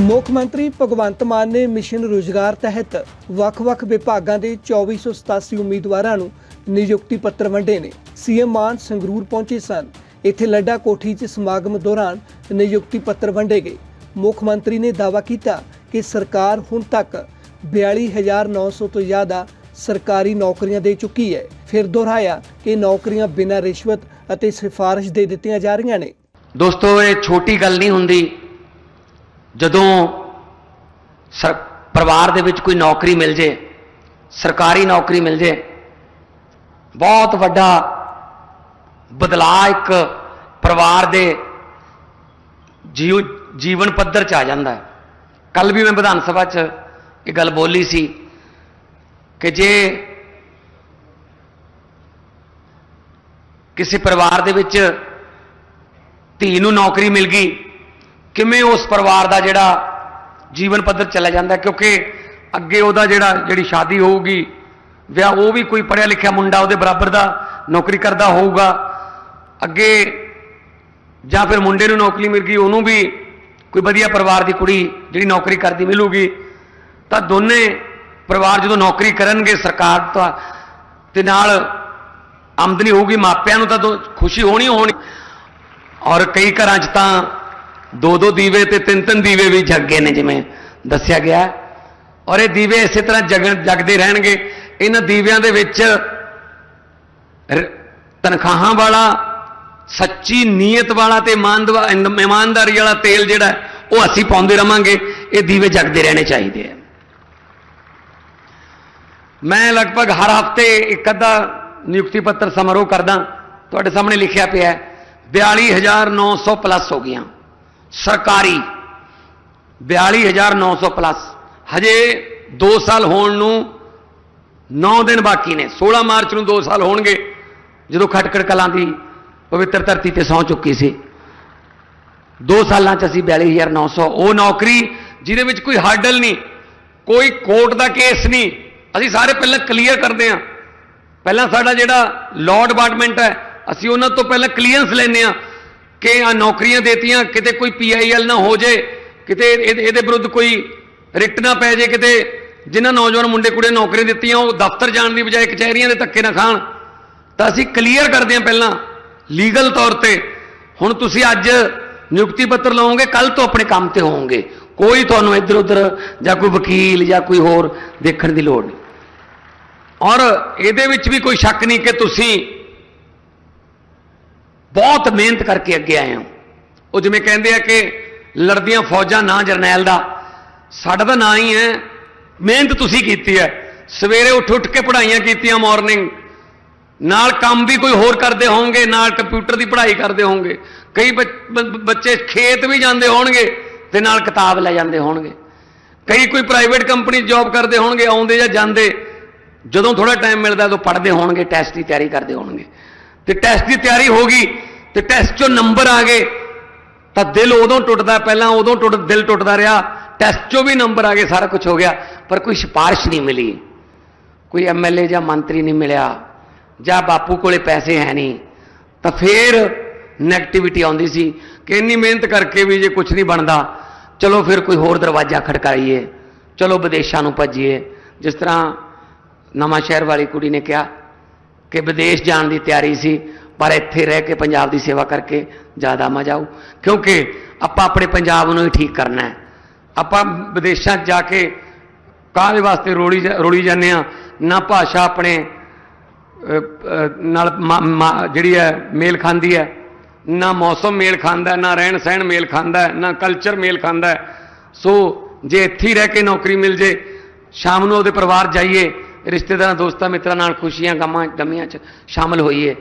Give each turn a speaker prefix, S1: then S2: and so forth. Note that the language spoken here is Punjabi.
S1: ਮੁੱਖ ਮੰਤਰੀ ਭਗਵੰਤ ਮਾਨ ਨੇ ਮਿਸ਼ਨ ਰੋਜ਼ਗਾਰ ਤਹਿਤ ਵੱਖ-ਵੱਖ ਵਿਭਾਗਾਂ ਦੇ 2487 ਉਮੀਦਵਾਰਾਂ ਨੂੰ ਨਿਯੁਕਤੀ ਪੱਤਰ ਵੰਡੇ ਨੇ। ਸੀਐਮ ਮਾਨ ਸੰਗਰੂਰ ਪਹੁੰਚੇ ਸਨ। ਇੱਥੇ ਲੱਡਾ ਕੋਠੀ 'ਚ ਸਮਾਗਮ ਦੌਰਾਨ ਨਿਯੁਕਤੀ ਪੱਤਰ ਵੰਡੇ ਗਏ। ਮੁੱਖ ਮੰਤਰੀ ਨੇ ਦਾਅਵਾ ਕੀਤਾ ਕਿ ਸਰਕਾਰ ਹੁਣ ਤੱਕ 42900 ਤੋਂ ਜ਼ਿਆਦਾ ਸਰਕਾਰੀ ਨੌਕਰੀਆਂ ਦੇ ਚੁੱਕੀ ਹੈ। ਫਿਰ ਦੁਹਰਾਇਆ ਕਿ ਨੌਕਰੀਆਂ ਬਿਨਾਂ ਰਿਸ਼ਵਤ ਅਤੇ ਸਿਫਾਰਿਸ਼ ਦੇ ਦਿੱਤੀਆਂ ਜਾ ਰਹੀਆਂ ਨੇ।
S2: ਦੋਸਤੋ, ਇਹ ਛੋਟੀ ਗੱਲ ਨਹੀਂ ਹੁੰਦੀ। ਜਦੋਂ ਸਰ ਪਰਿਵਾਰ ਦੇ ਵਿੱਚ ਕੋਈ ਨੌਕਰੀ ਮਿਲ ਜੇ, ਸਰਕਾਰੀ ਨੌਕਰੀ ਮਿਲ ਜੇ, ਬਹੁਤ ਵੱਡਾ ਬਦਲਾਅ ਇੱਕ ਪਰਿਵਾਰ ਦੇ ਜੀਵ ਜੀਵਨ ਪੱਧਰ 'ਚ ਆ ਜਾਂਦਾ ਹੈ। ਕੱਲ ਵੀ ਮੈਂ ਵਿਧਾਨ ਸਭਾ 'ਚ ਇਹ ਗੱਲ ਬੋਲੀ ਸੀ ਕਿ ਜੇ ਕਿਸੇ ਪਰਿਵਾਰ ਦੇ ਵਿੱਚ ਧੀ ਨੂੰ ਨੌਕਰੀ ਮਿਲ ਗਈ ਕਿਵੇਂ ਉਸ ਪਰਿਵਾਰ ਦਾ ਜਿਹੜਾ ਜੀਵਨ ਪੱਧਰ ਚਲਾ ਜਾਂਦਾ ਕਿਉਂਕਿ ਅੱਗੇ ਉਹਦਾ ਜਿਹੜਾ, ਜਿਹੜੀ ਸ਼ਾਦੀ ਹੋਊਗੀ, ਵਿਆਹ ਉਹ ਵੀ ਕੋਈ ਪੜ੍ਹਿਆ ਲਿਖਿਆ ਮੁੰਡਾ ਉਹਦੇ ਬਰਾਬਰ ਦਾ ਨੌਕਰੀ ਕਰਦਾ ਹੋਊਗਾ। ਅੱਗੇ ਜਾਂ ਫਿਰ ਮੁੰਡੇ ਨੂੰ ਨੌਕਰੀ ਮਿਲ ਗਈ, ਉਹਨੂੰ ਵੀ ਕੋਈ ਵਧੀਆ ਪਰਿਵਾਰ ਦੀ ਕੁੜੀ ਜਿਹੜੀ ਨੌਕਰੀ ਕਰਦੀ ਮਿਲੂਗੀ। ਤਾਂ ਦੋਨੇ ਪਰਿਵਾਰ ਜਦੋਂ ਨੌਕਰੀ ਕਰਨਗੇ ਸਰਕਾਰ ਤੋਂ ਤੇ ਨਾਲ ਆਮਦਨੀ ਹੋਊਗੀ ਮਾਪਿਆਂ ਨੂੰ ਤਾਂ ਦੋ- ਖੁਸ਼ੀ ਹੋਣੀ ਹੋਣੀ। ਔਰ ਕਈ ਘਰਾਂ 'ਚ ਤਾਂ ਦੋ ਦੋ ਦੀਵੇ ਤੇ ਤਿੰਨ ਤਿੰਨ ਦੀਵੇ ਵੀ ਜਗ ਗਏ ਨੇ ਜਿਵੇਂ ਦੱਸਿਆ ਗਿਆ। ਔਰ ਇਹ ਦੀਵੇ ਇਸੇ ਤਰ੍ਹਾਂ ਜਗਣ ਜਗਦੇ ਰਹਿਣਗੇ। ਇਹਨਾਂ ਦੀਵਿਆਂ ਦੇ ਵਿੱਚ ਤਨਖਾਹਾਂ ਵਾਲਾ, ਸੱਚੀ ਨੀਅਤ ਵਾਲਾ ਤੇ ਇਮਾਨਦਵਾ- ਇਮਾਨਦਾਰੀ ਵਾਲਾ ਤੇਲ ਜਿਹੜਾ, ਉਹ ਅਸੀਂ ਪਾਉਂਦੇ ਰਵਾਂਗੇ। ਇਹ ਦੀਵੇ ਜਗਦੇ ਰਹਿਣੇ ਚਾਹੀਦੇ ਆ। ਮੈਂ ਲਗਭਗ ਹਰ ਹਫ਼ਤੇ ਇੱਕ ਅੱਧਾ ਨਿਯੁਕਤੀ ਪੱਤਰ ਸਮਾਰੋਹ ਕਰਦਾ। ਤੁਹਾਡੇ ਸਾਹਮਣੇ ਲਿਖਿਆ ਪਿਆ ਹੈ 42900 ਪਲੱਸ ਹੋ ਗਈਆਂ। ਸਰਕਾਰੀ 42900 ਪਲੱਸ। ਹਜੇ 2 ਸਾਲ ਹੋਣ ਨੂੰ 9 ਦਿਨ ਬਾਕੀ ਨੇ। 16 ਮਾਰਚ ਨੂੰ 2 ਸਾਲ ਹੋਣਗੇ, ਜਦੋਂ ਖਟਕੜ ਕਲਾਂ ਦੀ ਪਵਿੱਤਰ ਧਰਤੀ ਤੇ ਸੌ ਚੁੱਕੀ ਸੀ। 2 ਸਾਲਾਂ ਚ ਅਸੀਂ 42900 ਉਹ ਨੌਕਰੀ ਜਿਹਦੇ ਵਿੱਚ ਕੋਈ ਹਰਡਲ ਨਹੀਂ, ਕੋਈ ਕੋਰਟ ਦਾ ਕੇਸ ਨਹੀਂ। ਅਸੀਂ ਸਾਰੇ ਪਹਿਲਾਂ ਕਲੀਅਰ ਕਰਦੇ ਹਾਂ। ਪਹਿਲਾਂ ਸਾਡਾ ਜਿਹੜਾ ਲਾਅ ਡਿਪਾਰਟਮੈਂਟ ਹੈ, ਅਸੀਂ ਉਹਨਾਂ ਤੋਂ ਪਹਿਲਾਂ ਕਲੀਅਰੈਂਸ ਲੈਂਦੇ ਹਾਂ। ਕਿ ਆ ਨੌਕਰੀਆਂ ਦੇਤੀਆਂ, ਕਿਤੇ ਕੋਈ ਪੀਆਈਐਲ ਨਾ ਹੋ ਜੇ, ਕਿਤੇ ਇਹਦੇ ਇਹਦੇ ਵਿਰੁੱਧ ਕੋਈ ਰਿਟ ਨਾ ਪੈ ਜੇ, ਕਿਤੇ ਜਿਨ੍ਹਾਂ ਨੌਜਵਾਨ ਮੁੰਡੇ ਕੁੜੇ ਨੌਕਰੀਆਂ ਦਿੱਤੀਆਂ, ਉਹ ਦਫ਼ਤਰ ਜਾਣ ਦੀ ਬਜਾਏ ਕਚਹਿਰੀਆਂ ਦੇ ਧੱਕੇ ਨਾ ਖਾਣ। ਤਾਂ ਅਸੀਂ ਕਲੀਅਰ ਕਰਦੇ ਹਾਂ ਪਹਿਲਾਂ ਲੀਗਲ ਤੌਰ ਤੇ, ਹੁਣ ਤੁਸੀਂ ਅੱਜ ਨਿਯੁਕਤੀ ਪੱਤਰ ਲਓਗੇ ਕੱਲ ਤੋਂ ਆਪਣੇ ਕੰਮ ਤੇ ਹੋਵੋਗੇ। ਕੋਈ ਤੁਹਾਨੂੰ ਇੱਧਰ ਉੱਧਰ ਜਾਂ ਕੋਈ ਵਕੀਲ ਜਾਂ ਕੋਈ ਹੋਰ ਦੇਖਣ ਦੀ ਲੋੜ ਨਹੀਂ। ਔਰ ਇਹਦੇ ਵਿੱਚ ਵੀ ਕੋਈ ਸ਼ੱਕ ਨਹੀਂ ਕਿ ਤੁਸੀਂ ਬਹੁਤ ਮਿਹਨਤ ਕਰਕੇ ਅੱਗੇ ਆਏ ਹੋ। ਉਹ ਜਿਵੇਂ ਕਹਿੰਦੇ ਆ ਕਿ ਲੜਦੀਆਂ ਫੌਜਾਂ ਨਾਂ ਜਰਨੈਲ ਦਾ। ਸਾਡਾ ਤਾਂ ਨਾਂ ਹੀ ਹੈ, ਮਿਹਨਤ ਤੁਸੀਂ ਕੀਤੀ ਹੈ। ਸਵੇਰੇ ਉੱਠ ਉੱਠ ਕੇ ਪੜ੍ਹਾਈਆਂ ਕੀਤੀਆਂ ਮਾਰਨਿੰਗ ਨਾਲ ਕੰਮ ਵੀ ਕੋਈ ਹੋਰ ਕਰਦੇ ਹੋਵੋਗੇ ਨਾਲ ਕੰਪਿਊਟਰ ਦੀ ਪੜ੍ਹਾਈ ਕਰਦੇ ਹੋਵੋਗੇ ਕਈ ਬੱਚੇ ਖੇਤ ਵੀ ਜਾਂਦੇ ਹੋਣਗੇ ਤੇ ਨਾਲ ਕਿਤਾਬ ਲੈ ਜਾਂਦੇ ਹੋਣਗੇ। ਕਈ ਕੋਈ ਪ੍ਰਾਈਵੇਟ ਕੰਪਨੀ ਜੌਬ ਕਰਦੇ ਹੋਣਗੇ, ਆਉਂਦੇ ਜਾਂ ਜਾਂਦੇ। ਜਦੋਂ ਥੋੜਾ ਟਾਈਮ ਮਿਲਦਾ ਉਦੋਂ ਪੜ੍ਹਦੇ ਹੋਣਗੇ ਟੈਸਟ ਦੀ ਤਿਆਰੀ ਕਰਦੇ ਹੋਣਗੇ। ਤੇ ਟੈਸਟ ਦੀ ਤਿਆਰੀ ਹੋ ਗਈ, ਤੇ ਟੈਸਟ 'ਚੋਂ ਨੰਬਰ ਆ ਗਏ, ਤਾਂ ਦਿਲ ਉਦੋਂ ਟੁੱਟਦਾ, ਪਹਿਲਾਂ ਉਦੋਂ ਟੁੱਟ, ਦਿਲ ਟੁੱਟਦਾ ਰਿਹਾ ਟੈਸਟ 'ਚੋਂ ਵੀ ਨੰਬਰ ਆ ਗਏ, ਸਾਰਾ ਕੁਝ ਹੋ ਗਿਆ, ਪਰ ਕੋਈ ਸਿਫਾਰਿਸ਼ ਨਹੀਂ ਮਿਲੀ, ਕੋਈ ਐਮਐਲਏ ਜਾਂ ਮੰਤਰੀ ਨਹੀਂ ਮਿਲਿਆ, ਜਾਂ ਬਾਪੂ ਕੋਲੇ ਪੈਸੇ ਹੈ ਨਹੀਂ, ਤਾਂ ਫੇਰ ਨੈਗੇਟਿਵਿਟੀ ਆਉਂਦੀ ਸੀ, ਕਿ ਇੰਨੀ ਮਿਹਨਤ ਕਰਕੇ ਵੀ ਜੇ ਕੁਝ ਨਹੀਂ ਬਣਦਾ, ਚਲੋ ਫਿਰ ਕੋਈ ਹੋਰ ਦਰਵਾਜ਼ਾ ਖੜਕਾਈਏ, ਚਲੋ ਵਿਦੇਸ਼ਾਂ ਨੂੰ ਭੱਜੀਏ, ਜਿਸ ਤਰ੍ਹਾਂ ਨਵਾਂ ਸ਼ਹਿਰ ਵਾਲੀ ਕੁੜੀ ਨੇ ਕਿਹਾ ਕਿ ਵਿਦੇਸ਼ ਜਾਣ ਦੀ ਤਿਆਰੀ ਸੀ, ਪਰ ਇੱਥੇ ਰਹਿ ਕੇ ਪੰਜਾਬ ਦੀ ਸੇਵਾ ਕਰਕੇ ਜ਼ਿਆਦਾ ਮਜ਼ਾ ਆਊ। ਕਿਉਂਕਿ ਆਪਾਂ ਆਪਣੇ ਪੰਜਾਬ ਨੂੰ ਹੀ ਠੀਕ ਕਰਨਾ ਹੈ। ਆਪਾਂ ਵਿਦੇਸ਼ਾਂ 'ਚ ਜਾ ਕੇ ਕਾਹਦੇ ਵਾਸਤੇ ਰੋਲੀ ਜਾ- ਰੋੜੀ ਜਾਂਦੇ ਆ ਨਾ ਭਾਸ਼ਾ ਆਪਣੇ ਨਾਲ ਮਾ- ਮਾ- ਜਿਹੜੀ ਹੈ, ਮੇਲ ਖਾਂਦੀ ਹੈ। ਨਾ ਮੌਸਮ ਮੇਲ ਖਾਂਦਾ, ਨਾ ਰਹਿਣ ਸਹਿਣ ਮੇਲ ਖਾਂਦਾ, ਨਾ ਕਲਚਰ ਮੇਲ ਖਾਂਦਾ। ਸੋ ਜੇ ਇੱਥੇ ਹੀ ਰਹਿ ਕੇ ਨੌਕਰੀ ਮਿਲ ਜੇ, ਸ਼ਾਮ ਨੂੰ ਉਹਦੇ ਪਰਿਵਾਰ ਜਾਈਏ ਰਿਸ਼ਤੇਦਾਰਾਂ ਦੋਸਤਾਂ ਮਿੱਤਰਾਂ ਨਾਲ ਖੁਸ਼ੀਆਂ ਗਮਾਂ ਗਮੀਆਂ 'ਚ ਸ਼ਾਮਲ ਹੋਈਏ।